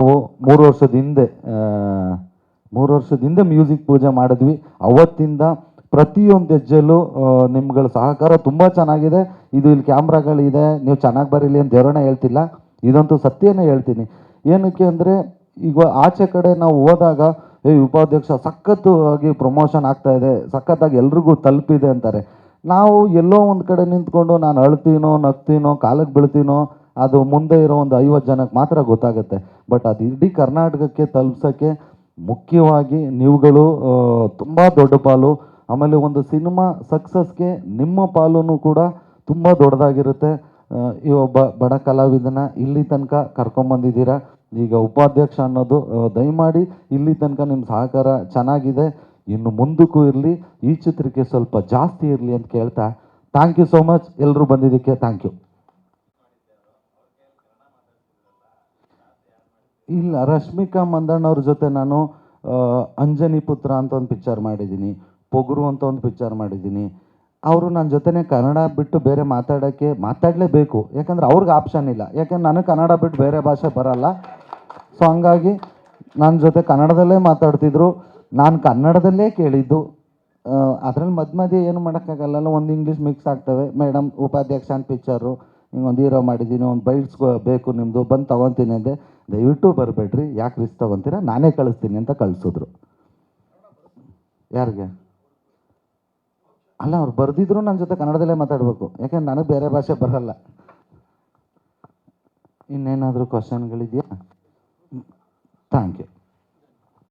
ನಾವು ಮೂರು ವರ್ಷದ ಹಿಂದೆ ಮೂರು ವರ್ಷದ ಹಿಂದೆ ಮ್ಯೂಸಿಕ್ ಪೂಜೆ ಮಾಡಿದ್ವಿ. ಅವತ್ತಿಂದ ಪ್ರತಿಯೊಂದು ಹೆಜ್ಜೆಲ್ಲೂ ನಿಮ್ಗಳ ಸಹಕಾರ ತುಂಬ ಚೆನ್ನಾಗಿದೆ. ಇದು ಇಲ್ಲಿ ಕ್ಯಾಮ್ರಾಗಳಿದೆ, ನೀವು ಚೆನ್ನಾಗಿ ಬರೀಲಿ ಅಂತ ದೇವರನ್ನ ಹೇಳ್ತಿಲ್ಲ. ಇದಂತೂ ಸತ್ಯನೇ ಹೇಳ್ತೀನಿ. ಏನಕ್ಕೆ ಅಂದರೆ, ಈಗ ಆಚೆ ಕಡೆ ನಾವು ಹೋದಾಗ, ಏ, ಉಪಾಧ್ಯಕ್ಷ ಸಖತ್ತು ಆಗಿ ಪ್ರಮೋಷನ್ ಆಗ್ತಾ ಇದೆ, ಸಖತ್ತಾಗಿ ಎಲ್ರಿಗೂ ತಲುಪಿದೆ ಅಂತಾರೆ. ನಾವು ಎಲ್ಲೋ ಒಂದು ಕಡೆ ನಿಂತ್ಕೊಂಡು ನಾನು ಅಳ್ತೀನೋ, ನಗ್ತೀನೋ ಕಾಲಕ್ಕೆ ಬೀಳ್ತೀನೋ ಅದು ಮುಂದೆ ಇರೋ ಒಂದು ಐವತ್ತು ಜನಕ್ಕೆ ಮಾತ್ರ ಗೊತ್ತಾಗುತ್ತೆ. ಬಟ್ ಅದು ಇಡೀ ಕರ್ನಾಟಕಕ್ಕೆ ತಲುಪ್ಸೋಕ್ಕೆ ಮುಖ್ಯವಾಗಿ ನೀವುಗಳು ತುಂಬ ದೊಡ್ಡ ಪಾಲು. ಆಮೇಲೆ ಒಂದು ಸಿನಿಮಾ ಸಕ್ಸಸ್ಗೆ ನಿಮ್ಮ ಪಾಲೂ ಕೂಡ ತುಂಬ ದೊಡ್ಡದಾಗಿರುತ್ತೆ. ಈ ಒಬ್ಬ ಬಡ ಕಲಾವಿದನ ಇಲ್ಲಿ ತನಕ ಕರ್ಕೊಂಬಂದಿದ್ದೀರಾ ಈಗ ಉಪಾಧ್ಯಕ್ಷ ಅನ್ನೋದು ದಯಮಾಡಿ ಇಲ್ಲಿ ತನಕ ನಿಮ್ಮ ಸಹಕಾರ ಚೆನ್ನಾಗಿದೆ. ಇನ್ನು ಮುಂದಕ್ಕೂ ಇರಲಿ, ಈ ಚಿತ್ರಕ್ಕೆ ಸ್ವಲ್ಪ ಜಾಸ್ತಿ ಇರಲಿ ಅಂತ ಕೇಳ್ತಾ. ಥ್ಯಾಂಕ್ ಯು ಸೋ ಮಚ್ ಎಲ್ಲರೂ ಬಂದಿದ್ದಕ್ಕೆ ಥ್ಯಾಂಕ್ ಯು ಇಲ್ಲ, ರಶ್ಮಿಕಾ ಮಂದಣ್ಣ ಅವ್ರ ಜೊತೆ ನಾನು ಅಂಜನಿ ಪುತ್ರ ಅಂತ ಒಂದು ಪಿಕ್ಚರ್ ಮಾಡಿದ್ದೀನಿ, ಪೊಗರು ಅಂತ ಒಂದು ಪಿಕ್ಚರ್ ಮಾಡಿದ್ದೀನಿ. ಅವರು ನನ್ನ ಜೊತೆನೇ ಕನ್ನಡ ಬಿಟ್ಟು ಬೇರೆ ಮಾತಾಡೋಕ್ಕೆ ಮಾತಾಡಲೇಬೇಕು. ಯಾಕಂದ್ರೆ ಅವ್ರಿಗೆ ಆಪ್ಷನ್ ಇಲ್ಲ. ಯಾಕಂದ್ರೆ ನನಗೆ ಕನ್ನಡ ಬಿಟ್ಟು ಬೇರೆ ಭಾಷೆ ಬರಲ್ಲ. ಸೊ ಹಂಗಾಗಿ ನನ್ನ ಜೊತೆ ಕನ್ನಡದಲ್ಲೇ ಮಾತಾಡ್ತಿದ್ರು. ನಾನು ಕನ್ನಡದಲ್ಲೇ ಕೇಳಿದ್ದು. ಅದ್ರಲ್ಲಿ ಮಧ್ಯ ಮಧ್ಯೆ ಏನು ಮಾಡೋಕ್ಕಾಗಲ್ಲ. ಒಂದು ಇಂಗ್ಲೀಷ್ ಮಿಕ್ಸ್ ಆಗ್ತವೆ. ಮೇಡಮ್, ಉಪಾಧ್ಯಕ್ಷ ಅಂತ ಪಿಕ್ಚರು ಹಿಂಗೊಂದು ಹೀರೋ ಮಾಡಿದ್ದೀನಿ ಒಂದು ಬೈಟ್ಸ್ ಬೇಕು ನಿಮ್ಮದು ಬಂದು ತೊಗೊತೀನಿ ಅಂದೆ. ದಯವಿಟ್ಟು ಬರಬೇಡ್ರಿ, ಯಾಕೆ ರಿಸ್ಕ್ ತೊಗೊತೀರಾ? ನಾನೇ ಕಳಿಸ್ತೀನಿ ಅಂತ ಕಳಿಸಿದ್ರು. ಯಾರಿಗೆ? ಅಲ್ಲ, ಅವ್ರು ಬರೆದಿದ್ರು ನನ್ನ ಜೊತೆ ಕನ್ನಡದಲ್ಲೇ ಮಾತಾಡಬೇಕು. ಯಾಕೆಂದ್ರೆ ನನಗೆ ಬೇರೆ ಭಾಷೆ ಬರಲ್ಲ. ಇನ್ನೇನಾದರೂ ಕ್ವಶನ್ಗಳಿದೆಯಾ ಥ್ಯಾಂಕ್ ಯು